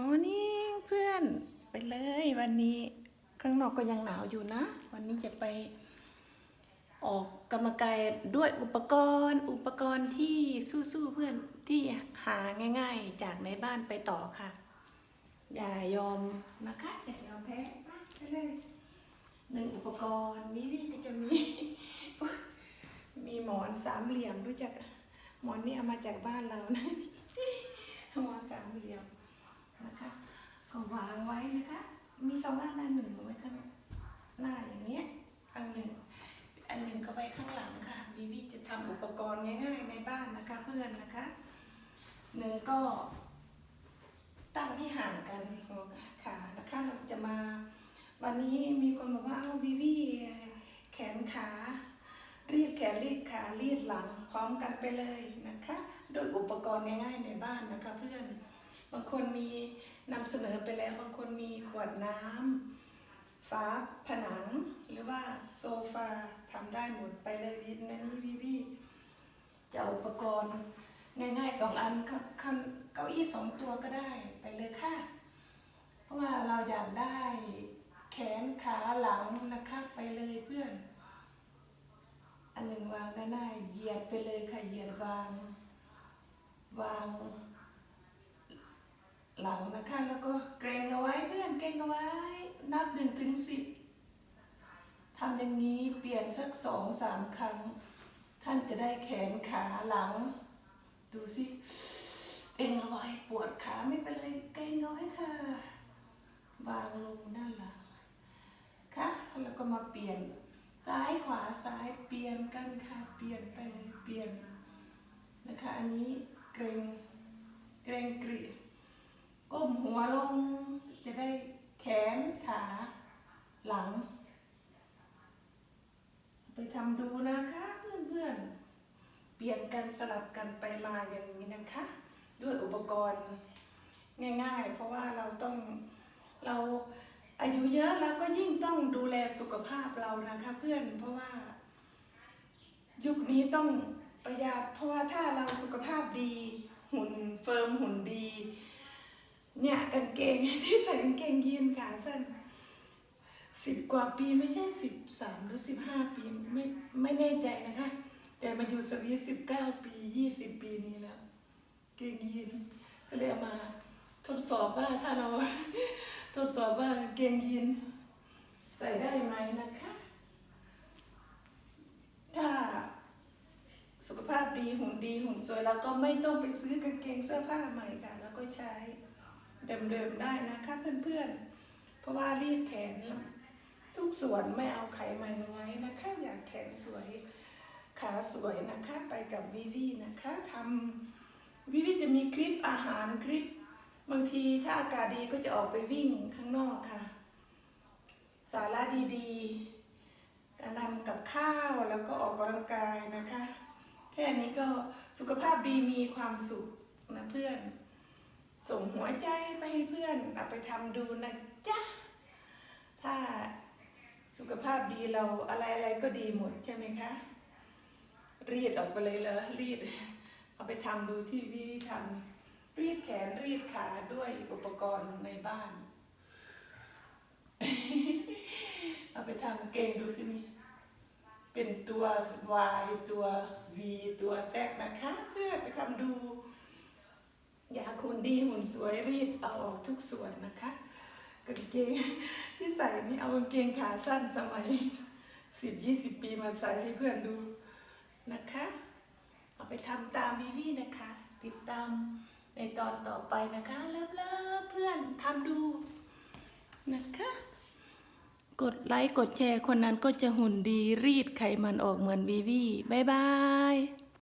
มอร์นิ่งเพื่อนไปเลยวันนี้ข้างนอกก็ยังหนาวอยู่นะ วันนี้จะไปออกกำลังกายด้วยอุปกรณ์อุปกรณ์ที่สู้ๆเพื่อนที่หาง่าย ๆ จากในบ้านไปต่อค่ะ อย่ายอมนะคะอย่ายอมแพ้ไปเลยหนึ่งอุปกรณ์วิวีก็จะมี มีหมอนสามเหลี่ยมรู้จักหมอนนี่เอามาจากบ้านเรานะหมอนสามเหลี่ยม นะคะ ก็วางไว้นะคะ มีสองอันอันหนึ่งเอาไว้ข้างหน้าอย่างเงี้ยอันหนึ่งอันหนึ่งก็ไว้ข้างหลังค่ะวิวีจะทำอุปกรณ์ง่ายๆในบ้านนะคะเพื่อนนะคะหนึ่งก็ตั้งให้ห่างกันค่ะนะคะเราจะมา วันนี้มีคนบอกว่าเอ้าวิวีแขนขารีดแขนรีดขารีดหลังพร้อมกันไปเลยนะคะ โดยอุปกรณ์ง่ายๆในบ้านนะคะเพื่อน บางคนมีนำเสนอไปแล้ว บางคนมีขวดน้ำฝาผนัง หรือว่าโซฟาทำได้หมดไปเลยวินนะนี่วิวีจะอุปกรณ์ง่ายๆสองอันคันเก้าอี้สองตัวก็ได้ไปเลยค่ะ เพราะว่าเราอยากได้แขนขาหลังนะคะไปเลยเพื่อน อันหนึ่งวางด้านหน้าเหยียดไปเลยค่ะเหยียดวาง วาง หลังนะคะแล้วก็เกรงเอาไว้เพื่อนเกรงเอาไว้ นับหนึ่งถึงสิบทำอย่างนี้เปลี่ยนสักสองสามครั้ง ท่านจะได้แขนขาหลัง ดูสิเกรงเอาไว้ปวดขาไม่เป็นไรเกรงเอาไว้ค่ะวางลงด้านหลังค่ะแล้วก็มาเปลี่ยนซ้ายขวาซ้ายเปลี่ยนกันค่ะเปลี่ยนไปเปลี่ยนนะคะอันนี้เกรงเกรงกรีด ก้มหัวลง จะได้แขนขาหลัง ไปทำดูนะคะเพื่อนๆ เปลี่ยนกันสลับกันไปมาอย่างนี้นะคะ ด้วยอุปกรณ์ง่ายๆ เพราะว่าเราต้องเราอายุเยอะแล้วก็ยิ่งต้องดูแลสุขภาพเรานะคะเพื่อนเพราะว่า ยุคนี้ต้องประหยัดเพราะว่าถ้าเราสุขภาพดี หุ่นเฟิร์มหุ่นดี เนี่ยกางเกงที่ใส่กางเกงยีนขาสั้นสิบกว่าปีไม่ใช่สิบสามหรือสิบห้าปีไม่ไม่แน่ใจนะคะ แต่มาอยู่สวีสิบเก้าปียี่สิบปีนี้แล้ว เกงยีนก็เลยมาทดสอบว่าถ้าเราทดสอบว่าเกงยีนใส่ได้ไหมนะคะ ถ้าสุขภาพดีหุ่นดีหุ่นสวยเราก็ไม่ต้องไปซื้อกางเกงเสื้อผ้าใหม่ค่ะ แล้วก็ใช้ เดิมๆได้นะคะเพื่อนๆ เพราะว่ารีดแขนทุกส่วนไม่เอาไขมันไว้นะคะ อยากแขนสวยขาสวยนะคะไปกับวิวีนะคะทำวิวีจะมีคลิปอาหารคลิป บางทีถ้าอากาศดีก็จะออกไปวิ่งข้างนอกค่ะ สาระดีๆการทำกับข้าวแล้วก็ออกกำลังกายนะคะ แค่นี้ก็สุขภาพดีมีความสุขนะเพื่อน ส่งหัวใจไปให้เพื่อนเอาไปทำดูนะจ๊ะ ถ้าสุขภาพดีเราอะไรอะไรก็ดีหมดใช่ไหมคะ รีดออกไปเลยเลยรีด เอาไปทำดูที่วิธีทำรีดแขนรีดขาด้วยอุปกรณ์ในบ้าน เอาไปทำเก่งดูสินี่เป็นตัว Y ตัว V ตัว Z นะคะ เพื่อไปทำดู อยากหุ่นดีหุ่นสวยรีดเอาออกทุกส่วนนะคะกางเกงที่ใส่นี่เอากางเกงขาสั้นสมัยสิบยี่สิบปีมาใส่ให้เพื่อนดูนะคะ เอาไปทำตามวีวีนะคะ ติดตามในตอนต่อไปนะคะเลิฟเลิฟเพื่อนทำดูนะคะ กดไลค์กดแชร์คนนั้นก็จะหุ่นดีรีดไขมันออกเหมือนวีวีบายบาย